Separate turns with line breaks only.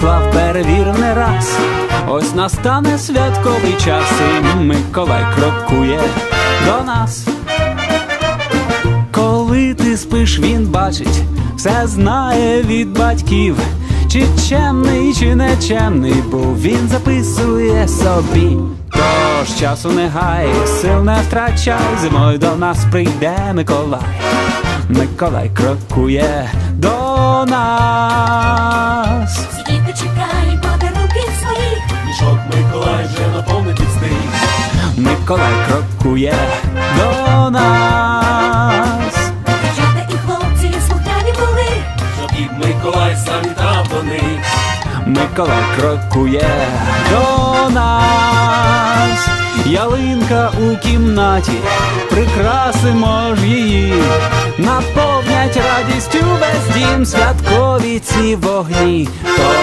склав, перевірив не раз. Ось настане святковий час, і Миколай крокує до нас. Коли ти спиш, він бачить, все знає від батьків, чи чемний, чи нечемний, бо він записує собі. Тож часу не гай, сил не втрачай, зимою до нас прийде Миколай. Миколай крокує до нас.
Чекай, подарунків своїх.
Мішок Миколай вже наповнити встиг.
Миколай крокує до нас.
Дівчата і хлопці слухняні були.
Щоб і Миколай завітав до них.
Миколай крокує до нас, ялинка у кімнаті, прикрасимо ж її, наповнять радістю весь дім святкові ці вогні. Тож